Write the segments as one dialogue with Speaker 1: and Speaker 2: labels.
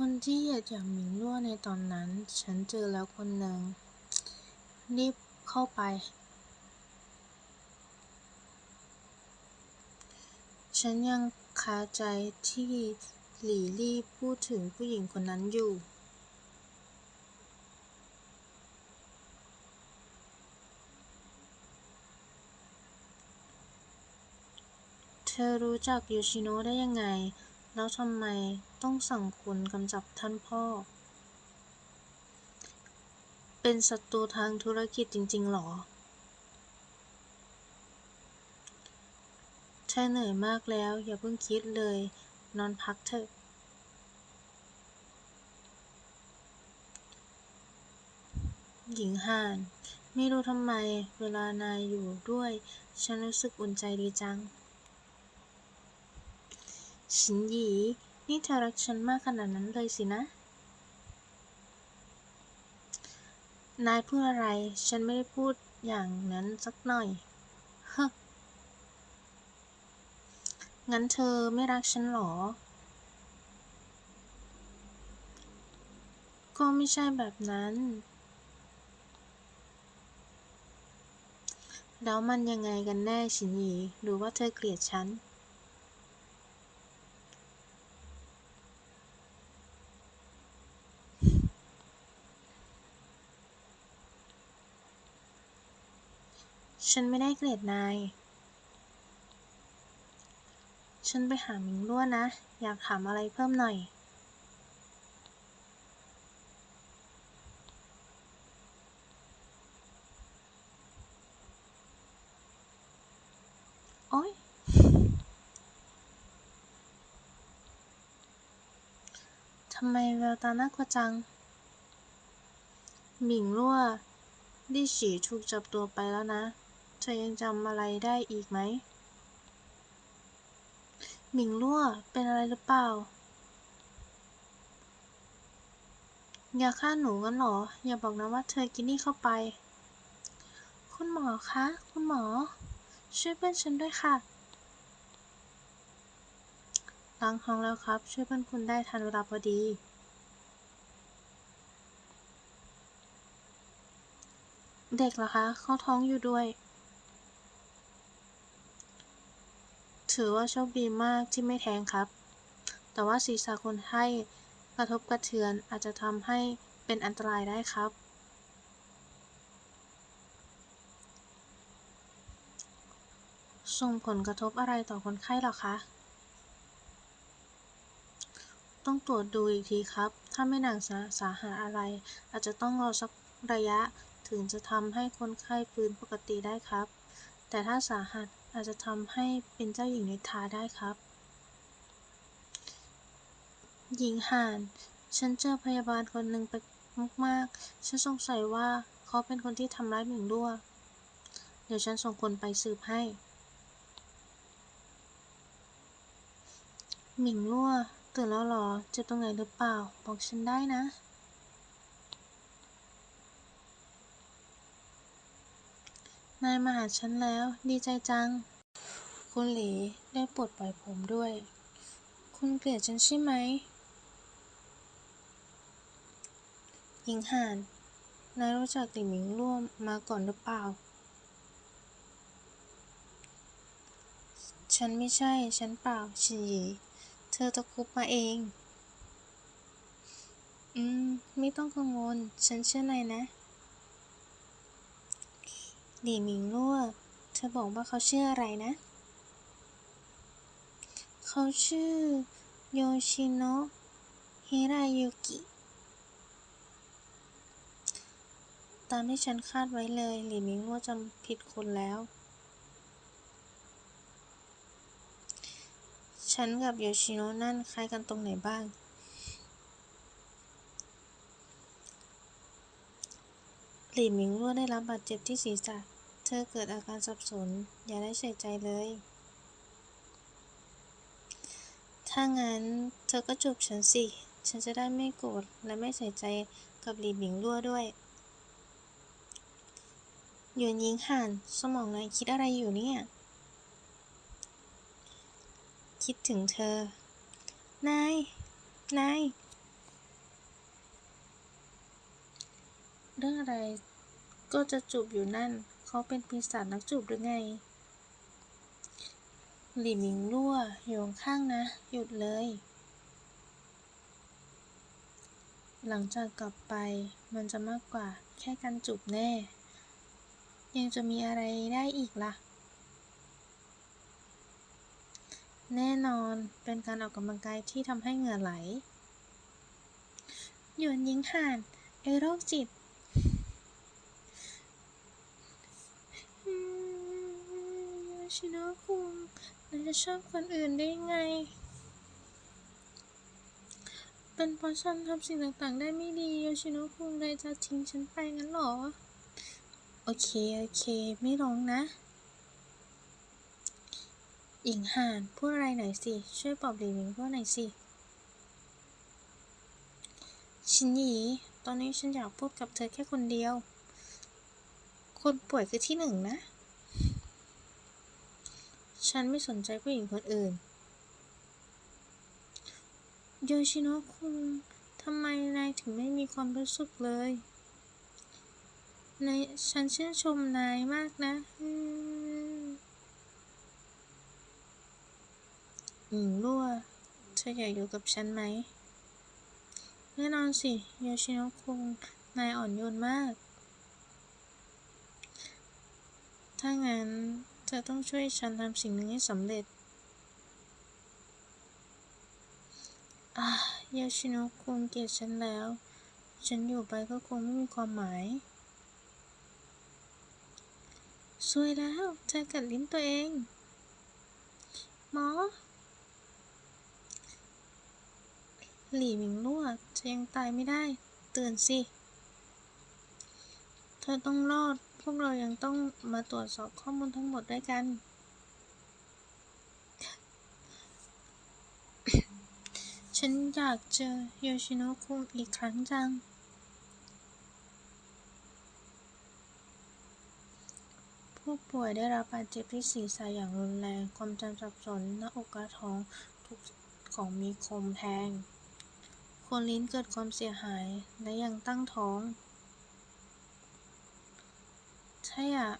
Speaker 1: คนที่เหยียดหยามหมิงลั่วในตอนนั้น ฉันเจอแล้วคนหนึ่ง รีบเข้าไป ฉันยังคาใจที่หลี่ลี่พูดถึงผู้หญิงคนนั้นอยู่ เธอรู้จักโยชิโนะได้ยังไง แล้วทำไม ต้องสั่งคุณกำจัดท่านพ่อ เป็นศัตรูทางธุรกิจจริง ๆ หรอเธอเหนื่อยมากแล้ว อย่าเพิ่งคิดเลย นอนพักเถอะหญิงห่าน ไม่รู้ทำไม เวลานายอยู่ด้วย ฉันรู้สึกอุ่นใจดีจังฉินหยี นี่เธอรักฉันมากขนาดนั้นเลยสินะ นายพูดอะไร ฉันไม่ได้พูดอย่างนั้นสักหน่อยฮะงั้นเธอไม่รักฉันหรอ ก็ไม่ใช่แบบนั้น แล้วมันยังไงกันแน่ฉินยีหรือว่าเธอเกลียดฉัน ฉันไม่ได้เกลียดนาย ฉันไปหาหมิงลั่วนะ อยากถามอะไรเพิ่มหน่อย โอ๊ยทำไมแววตาน่ากลัวจัง หมิงลั่วลี่ฉีถูกจับตัวไปแล้วนะ เธอยังจำอะไรได้อีกไหม หมิงลั่วเป็นอะไรหรือเปล่า อย่าฆ่าหนูกันหรอ อย่าบอกนะว่าเธอกินนี่เข้าไป คุณหมอคะ คุณหมอ ช่วยเพื่อนฉันด้วยค่ะล้างท้องแล้วครับ ช่วยเพื่อนคุณได้ทันเวลาพอดีเด็กเหรอคะ เขาท้องอยู่ด้วย ถือว่าโชคดีมากที่ไม่แท้งครับ แต่ว่าศีรษะคนไข้กระทบกระเทือนอาจจะทำให้เป็นอันตรายได้ครับ ส่งผลกระทบอะไรต่อคนไข้หรอคะ ต้องตรวจดูอีกทีครับ ถ้าไม่หนักสาสาหัสอะไร อาจจะต้องรอสักระยะถึงจะทำให้คนไข้ฟื้นปกติได้ครับ แต่ถ้าสาหัส อาจจะทำให้เป็นเจ้าหญิงนิทราได้ครับ หญิงห่าน ฉันเจอพยาบาลคนหนึ่งไปมากๆ ฉันสงสัยว่าเขาเป็นคนที่ทำร้ายหมิงลั่วเดี๋ยวฉันส่งคนไปสืบให้ หมิงลั่วตื่นแล้วหรอ เจ็บตรงไหนหรือเปล่า บอกฉันได้นะ นายมาหาฉันแล้ว ดีใจจัง คุณหลีได้ปลดปล่อยผมด้วย คุณเกลียดฉันใช่ไหมหญิงห่าน นายรู้จักหลี่หมิงร่วมมาก่อนหรือเปล่า ฉันไม่ใช่ ฉันเปล่า ชินหยี เธอตะคุบมาเอง อืม ไม่ต้องกังวล ฉันเชื่อนายนะ หลี่หมิงลั่วเธอบอกว่าเขาชื่ออะไรนะ เขาชื่อ โยชิโนะฮิรายุกิ ตามที่ฉันคาดไว้เลย หลี่หมิงลั่วจำผิดคนแล้ว ฉันกับโยชิโนะนั่นคล้ายกันตรงไหนบ้าง หลี่หมิงลั่วได้รับบาดเจ็บที่ศีรษะ เธอเกิดอาการสับสน อย่าได้ใส่ใจเลย ถ้างั้นเธอก็จูบฉันสิ ฉันจะได้ไม่โกรธและไม่ใส่ใจกับหลีหมิงรั่วด้วยหยวนยิงห่านสมองนายคิดอะไรอยู่เนี่ย คิดถึงเธอ นาย นาย เรื่องอะไรก็จะจูบอยู่นั่น เขาเป็นปีศาจนักจูบหรือไง หลี่หมิงรั่วอยู่ข้างนะ หยุดเลย หลังจากกลับไปมันจะมากกว่าแค่การจูบแน่ ยังจะมีอะไรได้อีกล่ะ แน่นอนเป็นการออกกำลังกายที่ทำให้เหงื่อไหลหยวนยิงห่านไอโรคจิตอืม ชิโนะคุงนายจะชอบคนอื่นได้ไง เป็นเพราะฉันทำสิ่งต่างๆ ได้ไม่ดีโยชิโนะคุงเลยจะทิ้งฉันไปงั้นหรอ โอเค โอเค ไม่ร้องนะหญิงห่านพูดอะไรหน่อยสิ ช่วยปอบหลีหมิงพูดหน่อยสิ ชินหยีตอนนี้ฉันอยากพูดกับเธอแค่คนเดียว คนป่วยคือที่หนึ่งนะ ฉันไม่สนใจผู้หญิงคนอื่น โยชิโนะคุงทำไมนายถึงไม่มีความรู้สึกเลยนายฉันชื่นชมนายมากนะ อืมหญิงรั่วเธออยากอยู่กับฉันไหม แน่นอนสิโยชิโนะคุงนายอ่อนโยนมาก ถ้างั้น เธอต้องช่วยฉันทำสิ่งหนึ่งให้สำเร็จอ่าโยชิโนะคุงเกลียดฉันแล้ว ฉันอยู่ไปก็คงไม่มีความหมายซวยแล้วเธอกัดลิ้นตัวเอง หมอ หลี่หมิงรั่วเธอยังตายไม่ได้ ตื่นสิ เธอต้องรอด พวกเรายังต้องมาตรวจสอบข้อมูลทั้งหมดด้วยกัน ฉันอยากเจอโยชิโนะคุงอีกครั้งจัง ผู้ป่วยได้รับบาดเจ็บที่ศีรษะอย่างรุนแรง ความจำสับสน หน้าอกกระท้องถูกของมีคมแทงคนลิ้นเกิดความเสียหายและยังตั้งท้อง ถ้าอยาก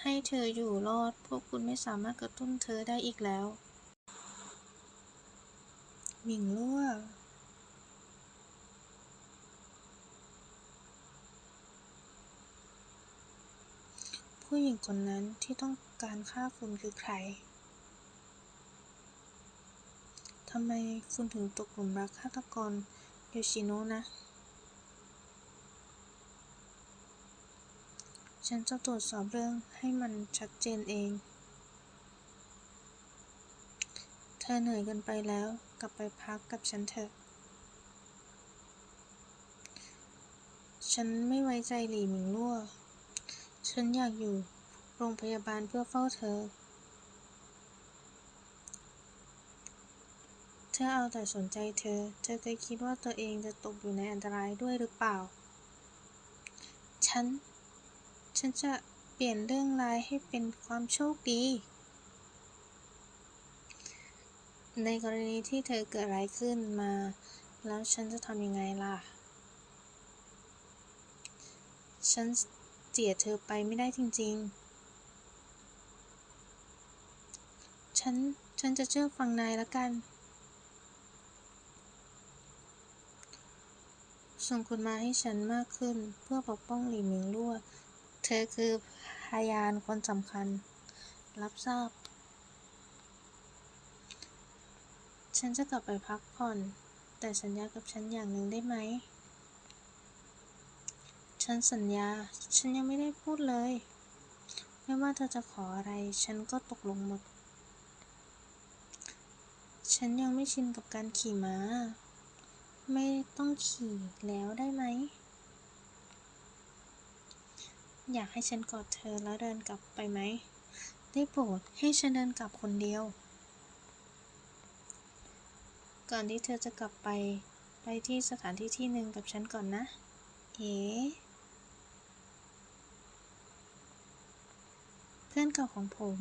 Speaker 1: ให้เธออยู่รอด พวกคุณไม่สามารถกระตุ้นเธอได้อีกแล้ว หมิงรั่วผู้หญิงคนนั้นที่ต้องการฆ่าคุณคือใคร ทำไมคุณถึงตกหลุมรักฆาตกรโยชิโนะนะ ฉันจะตรวจสอบเรื่องให้มันชัดเจนเอง เธอเหนื่อยเกินไปแล้ว กลับไปพักกับฉันเถอะ ฉันไม่ไว้ใจหลี่หมิงรั่ว ฉันอยากอยู่โรงพยาบาลเพื่อเฝ้าเธอ เธอเอาแต่สนใจเธอ เธอเคยคิดว่าตัวเองจะตกอยู่ในอันตรายด้วยหรือเปล่า ฉัน ฉันจะเปลี่ยนเรื่องร้ายให้เป็นความโชคดี ในกรณีที่เธอเกิดอะไรขึ้นมา แล้วฉันจะทำยังไงล่ะ ฉันเสียเธอไปไม่ได้จริง ๆ ฉัน ฉันจะเชื่อฟังนายละกัน ส่งคนมาให้ฉันมากขึ้นเพื่อปกป้องหลีหมิงรั่ว เธอคือพยานคนสำคัญ รับทราบ ฉันจะกลับไปพักผ่อน แต่สัญญากับฉันอย่างหนึ่งได้ไหม ฉันสัญญา ฉันยังไม่ได้พูดเลย ไม่ว่าเธอจะขออะไร ฉันก็ตกลงหมด ฉันยังไม่ชินกับการขี่ม้า ไม่ต้องขี่แล้วได้ไหม อยากให้ฉันกอดเธอแล้วเดินกลับไปไหม ได้โปรดให้ฉันเดินกลับคนเดียว ก่อนที่เธอจะกลับไป ไปที่สถานที่ที่หนึ่งกับฉันก่อนนะ เอ๋เพื่อนเก่าของผม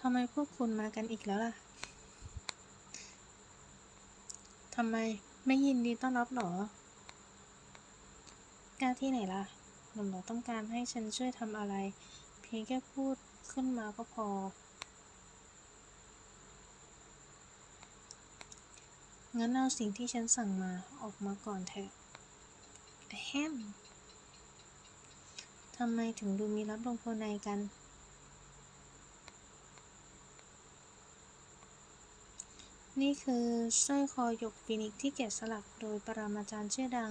Speaker 1: ทำไมพวกคุณมากันอีกแล้วล่ะ ทำไมไม่ยินดีต้อนรับหรอ กล้าที่ไหนล่ะ หนุ่มบอกต้องการให้ฉันช่วยทำอะไร เพียงแค่พูดขึ้นมาก็พอ งั้นเอาสิ่งที่ฉันสั่งมาออกมาก่อนเถอะแฮมทำไมถึงดูมีรับลมโพในกัน นี่คือสร้อยคอหยกฟินิกที่แกะสลักโดยปรมาจารย์ชื่อดัง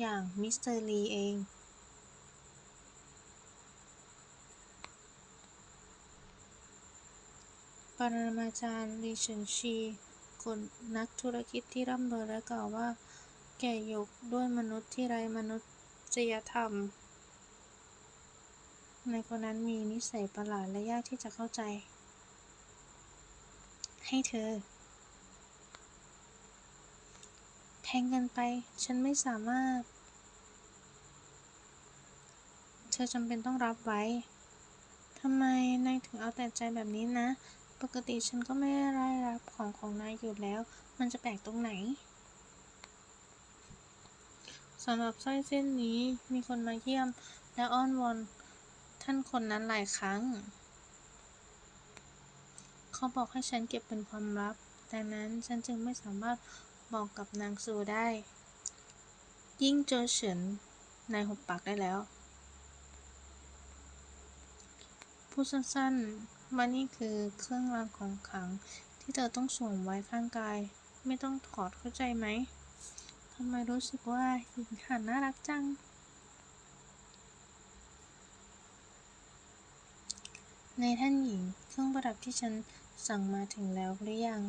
Speaker 1: อย่างมิสเตอร์ลีเอง ปรมาจารย์ลีเฉินชีคนนักธุรกิจที่ร่ำรวยและกล่าวว่า แก่ยกด้วยมนุษย์ที่ไร้มนุษยธรรม ในคนนั้นมีนิสัยประหลาดและยากที่จะเข้าใจ ให้เธอแพงเกินไป ฉันไม่สามารถ เธอจำเป็นต้องรับไว้ทำไมนายถึงเอาแต่ใจแบบนี้นะ ปกติฉันก็ไม่ได้รับของของนายอยู่แล้ว มันจะแปลกตรงไหนสำหรับสร้อยเส้นนี้มีคนมาเยี่ยม และอ้อนวอนท่านคนนั้นหลายครั้ง เขาบอกให้ฉันเก็บเป็นความลับ ดังนั้นฉันจึงไม่สามารถบอกกับนางซูได้ ยิ่งเจอเฉินนายหุบปากได้แล้ว พูดสั้นๆ มันนี่คือเครื่องรางของขลัง ที่เธอต้องสวมไว้ข้างกาย ไม่ต้องถอดเข้าใจไหมทำไมรู้สึกว่าหญิงหันน่ารักจัง ในท่านหญิงเครื่องประดับที่ฉันสั่งมาถึงแล้วหรือยัง